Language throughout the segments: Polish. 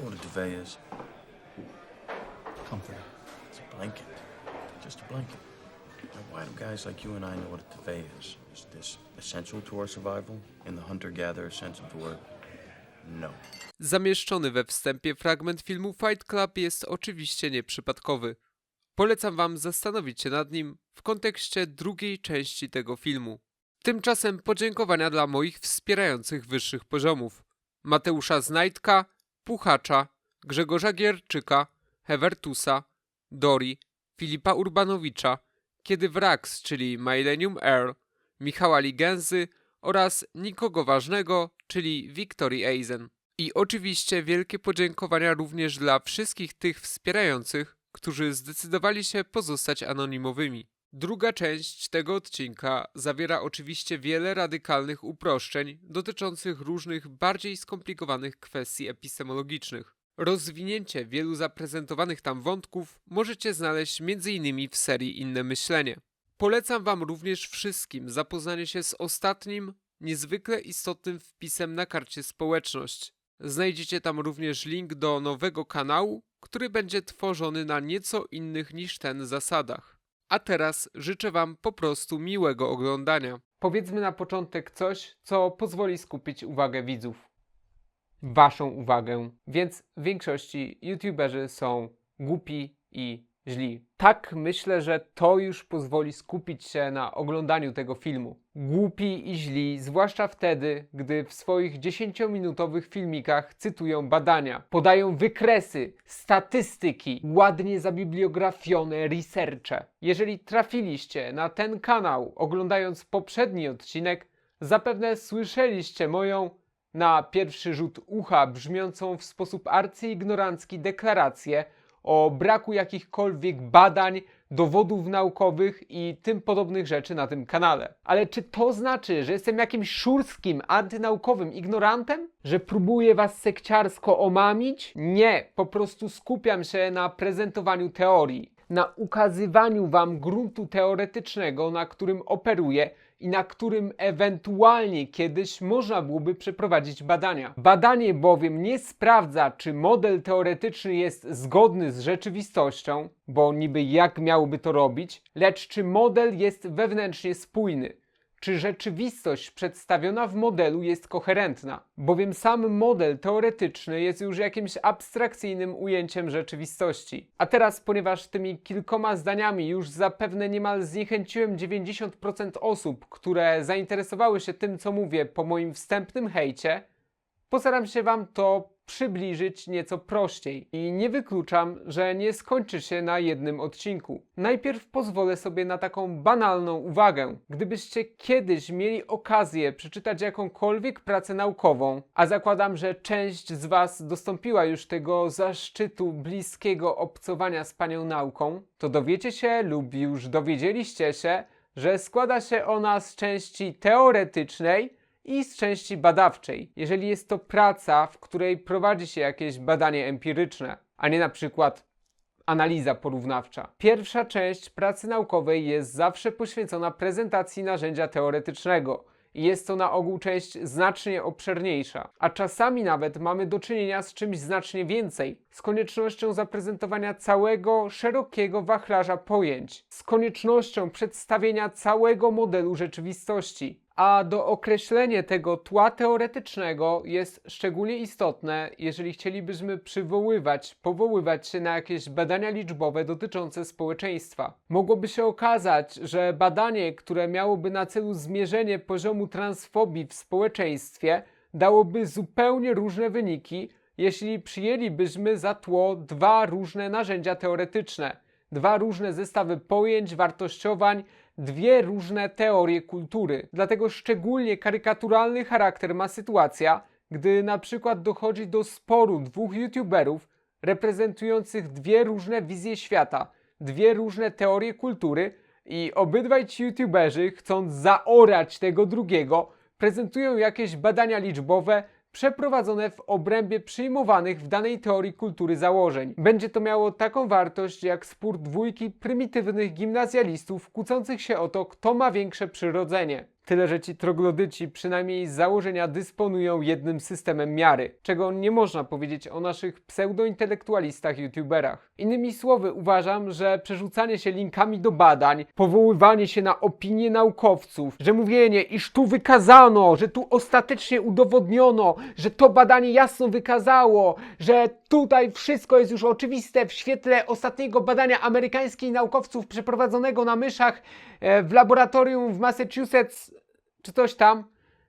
know what a duvet is? Comforter. It's a blanket. Just a blanket. Now, why do guys like you and I know what a duvet is? Is this essential to our survival in the hunter-gatherer sense of the word? No. Zamieszczony we wstępie fragment filmu Fight Club jest oczywiście nieprzypadkowy. Polecam wam zastanowić się nad nim w kontekście drugiej części tego filmu. Tymczasem podziękowania dla moich wspierających wyższych poziomów. Mateusza Znajdka, Puchacza, Grzegorza Gierczyka, Hevertusa, Dori, Filipa Urbanowicza, Kiedy Wrax, czyli Millennium Earl, Michała Ligęzy oraz nikogo ważnego, czyli Wiktorii Eisen. I oczywiście wielkie podziękowania również dla wszystkich tych wspierających, którzy zdecydowali się pozostać anonimowymi. Druga część tego odcinka zawiera oczywiście wiele radykalnych uproszczeń dotyczących różnych bardziej skomplikowanych kwestii epistemologicznych. Rozwinięcie wielu zaprezentowanych tam wątków możecie znaleźć m.in. w serii Inne Myślenie. Polecam Wam również wszystkim zapoznanie się z ostatnim, niezwykle istotnym wpisem na karcie społeczność. Znajdziecie tam również link do nowego kanału, który będzie tworzony na nieco innych niż ten zasadach. A teraz życzę Wam po prostu miłego oglądania. Powiedzmy na początek coś, co pozwoli skupić uwagę widzów. Waszą uwagę, więc w większości YouTuberzy są głupi i źli. Tak myślę, że to już pozwoli skupić się na oglądaniu tego filmu. Głupi i źli, zwłaszcza wtedy, gdy w swoich 10-minutowych filmikach cytują badania, podają wykresy, statystyki, ładnie zabibliografione researche. Jeżeli trafiliście na ten kanał oglądając poprzedni odcinek, zapewne słyszeliście moją na pierwszy rzut ucha brzmiącą w sposób arcyignorancki deklarację o braku jakichkolwiek badań, dowodów naukowych i tym podobnych rzeczy na tym kanale. Ale czy to znaczy, że jestem jakimś szurskim, antynaukowym ignorantem? Że próbuję was sekciarsko omamić? Nie, po prostu skupiam się na prezentowaniu teorii, na ukazywaniu wam gruntu teoretycznego, na którym operuję i na którym ewentualnie kiedyś można byłoby przeprowadzić badania. Badanie bowiem nie sprawdza, czy model teoretyczny jest zgodny z rzeczywistością, bo niby jak miałoby to robić, lecz czy model jest wewnętrznie spójny czy rzeczywistość przedstawiona w modelu jest koherentna, bowiem sam model teoretyczny jest już jakimś abstrakcyjnym ujęciem rzeczywistości. A teraz, ponieważ tymi kilkoma zdaniami już zapewne niemal zniechęciłem 90% osób, które zainteresowały się tym, co mówię po moim wstępnym hejcie, postaram się Wam to przybliżyć nieco prościej i nie wykluczam, że nie skończy się na jednym odcinku. Najpierw pozwolę sobie na taką banalną uwagę. Gdybyście kiedyś mieli okazję przeczytać jakąkolwiek pracę naukową, a zakładam, że część z Was dostąpiła już tego zaszczytu bliskiego obcowania z panią nauką, to dowiecie się lub już dowiedzieliście się, że składa się ona z części teoretycznej, i z części badawczej, jeżeli jest to praca, w której prowadzi się jakieś badanie empiryczne, a nie na przykład analiza porównawcza. Pierwsza część pracy naukowej jest zawsze poświęcona prezentacji narzędzia teoretycznego. I jest to na ogół część znacznie obszerniejsza, a czasami nawet mamy do czynienia z czymś znacznie więcej, z koniecznością zaprezentowania całego szerokiego wachlarza pojęć, z koniecznością przedstawienia całego modelu rzeczywistości, a do określenia tego tła teoretycznego jest szczególnie istotne, jeżeli chcielibyśmy przywoływać, powoływać się na jakieś badania liczbowe dotyczące społeczeństwa. Mogłoby się okazać, że badanie, które miałoby na celu zmierzenie poziomu transfobii w społeczeństwie, dałoby zupełnie różne wyniki, jeśli przyjęlibyśmy za tło dwa różne narzędzia teoretyczne, dwa różne zestawy pojęć, wartościowań, dwie różne teorie kultury. Dlatego szczególnie karykaturalny charakter ma sytuacja, gdy na przykład dochodzi do sporu dwóch youtuberów reprezentujących dwie różne wizje świata, dwie różne teorie kultury i obydwaj ci youtuberzy, chcąc zaorać tego drugiego, prezentują jakieś badania liczbowe, przeprowadzone w obrębie przyjmowanych w danej teorii kultury założeń. Będzie to miało taką wartość jak spór dwójki prymitywnych gimnazjalistów kłócących się o to, kto ma większe przyrodzenie. Tyle, że ci troglodyci przynajmniej z założenia dysponują jednym systemem miary, czego nie można powiedzieć o naszych pseudointelektualistach youtuberach. Innymi słowy, uważam, że przerzucanie się linkami do badań, powoływanie się na opinie naukowców, że mówienie, iż tu wykazano, że tu ostatecznie udowodniono, że to badanie jasno wykazało, że tutaj wszystko jest już oczywiste w świetle ostatniego badania amerykańskich naukowców przeprowadzonego na myszach e, w laboratorium w Massachusetts, czy coś tam,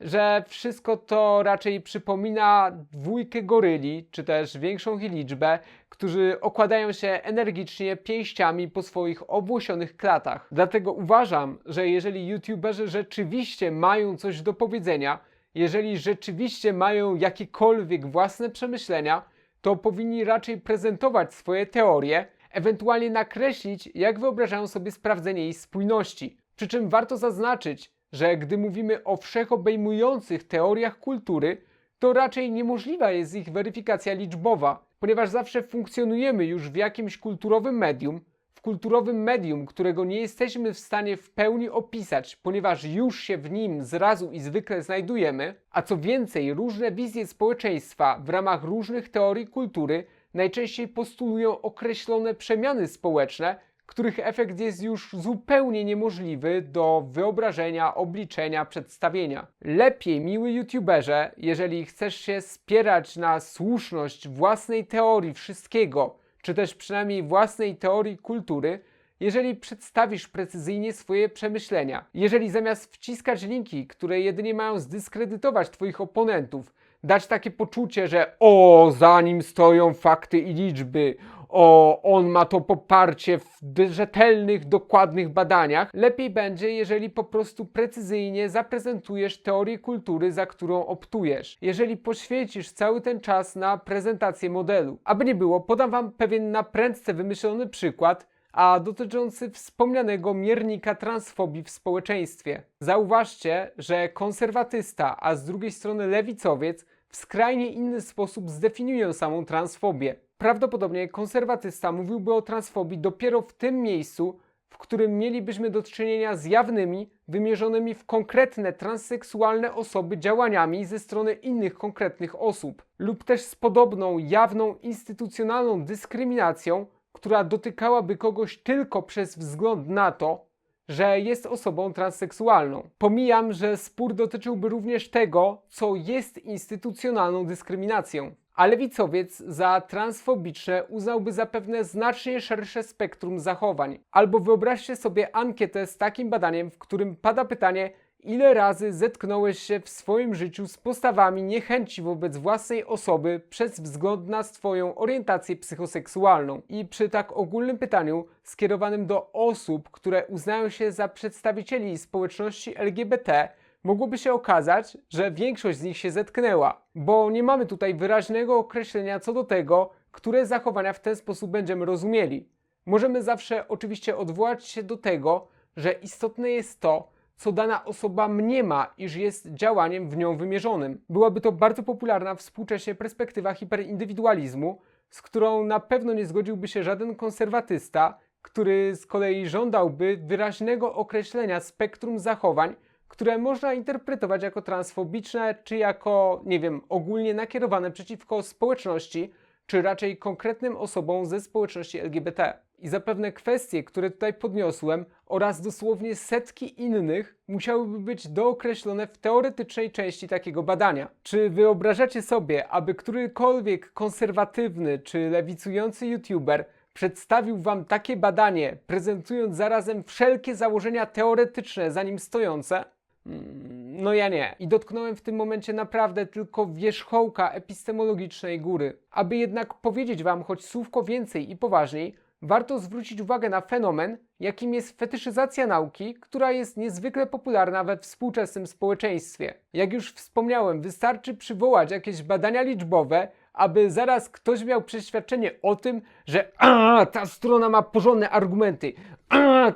że wszystko to raczej przypomina dwójkę goryli, czy też większą ich liczbę, którzy okładają się energicznie pięściami po swoich obłosionych klatach. Dlatego uważam, że jeżeli youtuberzy rzeczywiście mają coś do powiedzenia, jeżeli rzeczywiście mają jakiekolwiek własne przemyślenia, to powinni raczej prezentować swoje teorie, ewentualnie nakreślić, jak wyobrażają sobie sprawdzenie jej spójności. Przy czym warto zaznaczyć, że gdy mówimy o wszechobejmujących teoriach kultury, to raczej niemożliwa jest ich weryfikacja liczbowa, ponieważ zawsze funkcjonujemy już w jakimś kulturowym medium, w kulturowym medium, którego nie jesteśmy w stanie w pełni opisać, ponieważ już się w nim zrazu i zwykle znajdujemy, a co więcej, różne wizje społeczeństwa w ramach różnych teorii kultury najczęściej postulują określone przemiany społeczne, których efekt jest już zupełnie niemożliwy do wyobrażenia, obliczenia, przedstawienia. Lepiej, miły youtuberze, jeżeli chcesz się spierać na słuszność własnej teorii wszystkiego, czy też przynajmniej własnej teorii kultury, jeżeli przedstawisz precyzyjnie swoje przemyślenia, jeżeli zamiast wciskać linki, które jedynie mają zdyskredytować Twoich oponentów, dać takie poczucie, że o, za nim stoją fakty i liczby, o, on ma to poparcie w rzetelnych, dokładnych badaniach, lepiej będzie, jeżeli po prostu precyzyjnie zaprezentujesz teorię kultury, za którą optujesz. Jeżeli poświęcisz cały ten czas na prezentację modelu. Aby nie było, podam Wam pewien na prędce wymyślony przykład, a dotyczący wspomnianego miernika transfobii w społeczeństwie. Zauważcie, że konserwatysta, a z drugiej strony lewicowiec w skrajnie inny sposób zdefiniują samą transfobię. Prawdopodobnie konserwatysta mówiłby o transfobii dopiero w tym miejscu, w którym mielibyśmy do czynienia z jawnymi, wymierzonymi w konkretne transseksualne osoby działaniami ze strony innych konkretnych osób, lub też z podobną, jawną, instytucjonalną dyskryminacją, która dotykałaby kogoś tylko przez wzgląd na to, że jest osobą transseksualną. Pomijam, że spór dotyczyłby również tego, co jest instytucjonalną dyskryminacją. A lewicowiec za transfobiczne uznałby zapewne znacznie szersze spektrum zachowań. Albo wyobraźcie sobie ankietę z takim badaniem, w którym pada pytanie, ile razy zetknąłeś się w swoim życiu z postawami niechęci wobec własnej osoby przez wzgląd na swoją orientację psychoseksualną. I przy tak ogólnym pytaniu skierowanym do osób, które uznają się za przedstawicieli społeczności LGBT, mogłoby się okazać, że większość z nich się zetknęła, bo nie mamy tutaj wyraźnego określenia co do tego, które zachowania w ten sposób będziemy rozumieli. Możemy zawsze oczywiście odwołać się do tego, że istotne jest to, co dana osoba mniema, iż jest działaniem w nią wymierzonym. Byłaby to bardzo popularna współcześnie perspektywa hiperindywidualizmu, z którą na pewno nie zgodziłby się żaden konserwatysta, który z kolei żądałby wyraźnego określenia spektrum zachowań, które można interpretować jako transfobiczne, czy jako, nie wiem, ogólnie nakierowane przeciwko społeczności, czy raczej konkretnym osobom ze społeczności LGBT. I zapewne kwestie, które tutaj podniosłem, oraz dosłownie setki innych, musiałyby być dookreślone w teoretycznej części takiego badania. Czy wyobrażacie sobie, aby którykolwiek konserwatywny czy lewicujący youtuber przedstawił wam takie badanie, prezentując zarazem wszelkie założenia teoretyczne za nim stojące? No ja nie. I dotknąłem w tym momencie naprawdę tylko wierzchołka epistemologicznej góry. Aby jednak powiedzieć wam choć słówko więcej i poważniej, warto zwrócić uwagę na fenomen, jakim jest fetyszyzacja nauki, która jest niezwykle popularna we współczesnym społeczeństwie. Jak już wspomniałem, wystarczy przywołać jakieś badania liczbowe, aby zaraz ktoś miał przeświadczenie o tym, że ta strona ma porządne argumenty,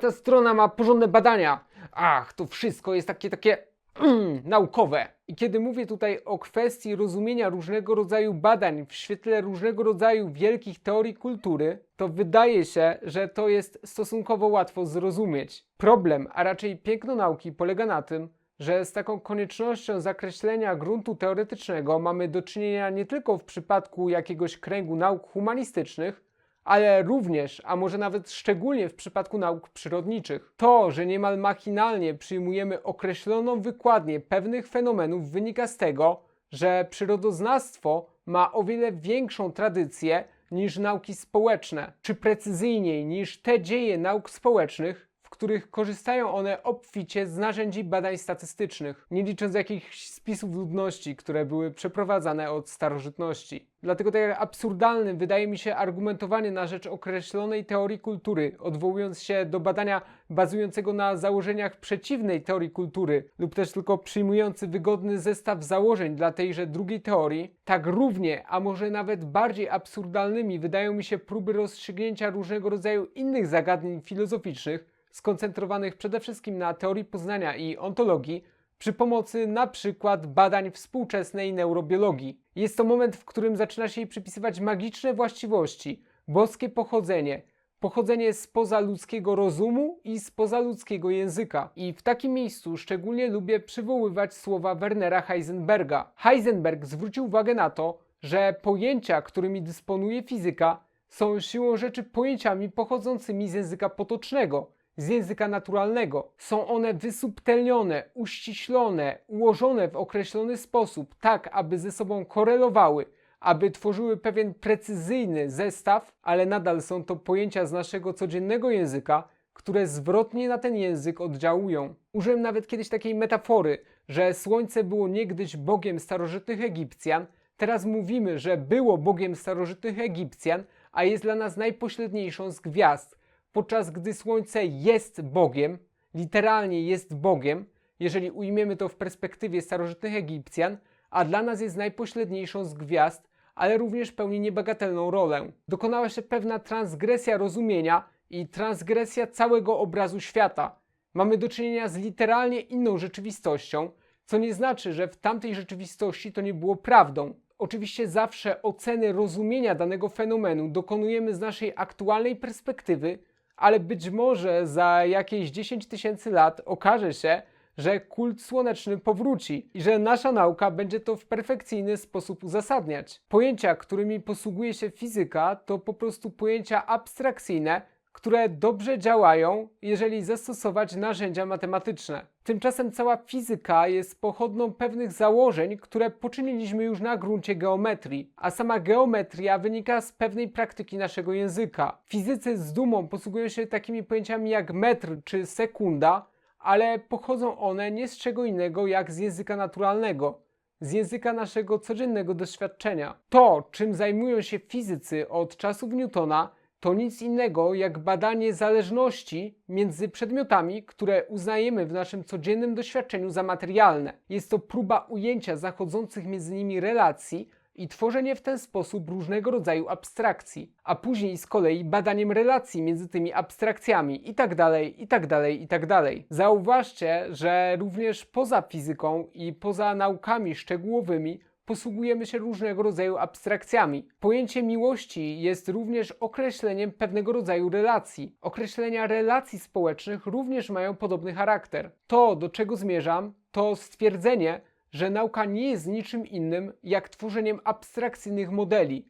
ta strona ma porządne badania. Ach, to wszystko jest takie, takie mm, naukowe. I kiedy mówię tutaj o kwestii rozumienia różnego rodzaju badań w świetle różnego rodzaju wielkich teorii kultury, to wydaje się, że to jest stosunkowo łatwo zrozumieć. Problem, a raczej piękno nauki polega na tym, że z taką koniecznością zakreślenia gruntu teoretycznego mamy do czynienia nie tylko w przypadku jakiegoś kręgu nauk humanistycznych, ale również, a może nawet szczególnie w przypadku nauk przyrodniczych. To, że niemal machinalnie przyjmujemy określoną wykładnię pewnych fenomenów, wynika z tego, że przyrodoznawstwo ma o wiele większą tradycję niż nauki społeczne, czy precyzyjniej niż te dzieje nauk społecznych, w których korzystają one obficie z narzędzi badań statystycznych, nie licząc jakichś spisów ludności, które były przeprowadzane od starożytności. Dlatego tak absurdalnym wydaje mi się argumentowanie na rzecz określonej teorii kultury, odwołując się do badania bazującego na założeniach przeciwnej teorii kultury, lub też tylko przyjmujący wygodny zestaw założeń dla tejże drugiej teorii, tak równie, a może nawet bardziej absurdalnymi wydają mi się próby rozstrzygnięcia różnego rodzaju innych zagadnień filozoficznych, skoncentrowanych przede wszystkim na teorii poznania i ontologii, przy pomocy na przykład badań współczesnej neurobiologii. Jest to moment, w którym zaczyna się jej przypisywać magiczne właściwości, boskie pochodzenie, pochodzenie spoza ludzkiego rozumu i spoza ludzkiego języka. I w takim miejscu szczególnie lubię przywoływać słowa Wernera Heisenberga. Heisenberg zwrócił uwagę na to, że pojęcia, którymi dysponuje fizyka, są siłą rzeczy pojęciami pochodzącymi z języka potocznego, z języka naturalnego. Są one wysubtelnione, uściślone, ułożone w określony sposób, tak aby ze sobą korelowały, aby tworzyły pewien precyzyjny zestaw, ale nadal są to pojęcia z naszego codziennego języka, które zwrotnie na ten język oddziałują. Użyłem nawet kiedyś takiej metafory, że Słońce było niegdyś bogiem starożytnych Egipcjan, teraz mówimy, że było bogiem starożytnych Egipcjan, a jest dla nas najpośredniejszą z gwiazd, podczas gdy Słońce jest Bogiem, literalnie jest Bogiem, jeżeli ujmiemy to w perspektywie starożytnych Egipcjan, a dla nas jest najpośredniejszą z gwiazd, ale również pełni niebagatelną rolę. Dokonała się pewna transgresja rozumienia i transgresja całego obrazu świata. Mamy do czynienia z literalnie inną rzeczywistością, co nie znaczy, że w tamtej rzeczywistości to nie było prawdą. Oczywiście zawsze oceny rozumienia danego fenomenu dokonujemy z naszej aktualnej perspektywy, ale być może za jakieś 10 tysięcy lat okaże się, że kult słoneczny powróci i że nasza nauka będzie to w perfekcyjny sposób uzasadniać. Pojęcia, którymi posługuje się fizyka, to po prostu pojęcia abstrakcyjne, które dobrze działają, jeżeli zastosować narzędzia matematyczne. Tymczasem cała fizyka jest pochodną pewnych założeń, które poczyniliśmy już na gruncie geometrii, a sama geometria wynika z pewnej praktyki naszego języka. Fizycy z dumą posługują się takimi pojęciami jak metr czy sekunda, ale pochodzą one nie z czego innego jak z języka naturalnego, z języka naszego codziennego doświadczenia. To, czym zajmują się fizycy od czasów Newtona, to nic innego jak badanie zależności między przedmiotami, które uznajemy w naszym codziennym doświadczeniu za materialne. Jest to próba ujęcia zachodzących między nimi relacji i tworzenie w ten sposób różnego rodzaju abstrakcji, a później z kolei badaniem relacji między tymi abstrakcjami i tak dalej, i tak dalej, i tak dalej. Zauważcie, że również poza fizyką i poza naukami szczegółowymi posługujemy się różnego rodzaju abstrakcjami. Pojęcie miłości jest również określeniem pewnego rodzaju relacji. Określenia relacji społecznych również mają podobny charakter. To, do czego zmierzam, to stwierdzenie, że nauka nie jest niczym innym jak tworzeniem abstrakcyjnych modeli,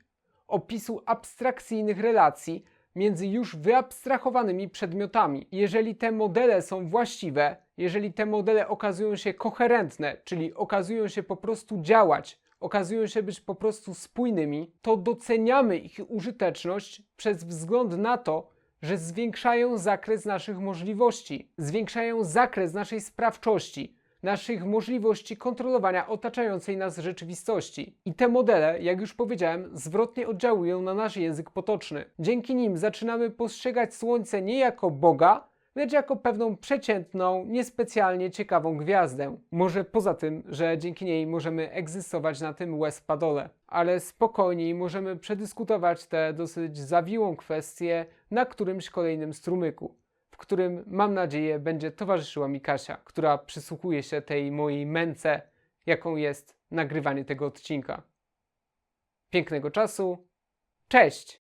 opisu abstrakcyjnych relacji między już wyabstrahowanymi przedmiotami. Jeżeli te modele są właściwe, jeżeli te modele okazują się koherentne, czyli okazują się po prostu działać, okazują się być po prostu spójnymi, to doceniamy ich użyteczność przez wzgląd na to, że zwiększają zakres naszych możliwości, zwiększają zakres naszej sprawczości, naszych możliwości kontrolowania otaczającej nas rzeczywistości. I te modele, jak już powiedziałem, zwrotnie oddziałują na nasz język potoczny. Dzięki nim zaczynamy postrzegać Słońce nie jako Boga, lecz jako pewną przeciętną, niespecjalnie ciekawą gwiazdę. Może poza tym, że dzięki niej możemy egzystować na tym Westpadole. Ale spokojniej możemy przedyskutować tę dosyć zawiłą kwestię na którymś kolejnym strumyku w którym mam nadzieję będzie towarzyszyła mi Kasia, która przysłuchuje się tej mojej męce, jaką jest nagrywanie tego odcinka. Pięknego czasu. Cześć!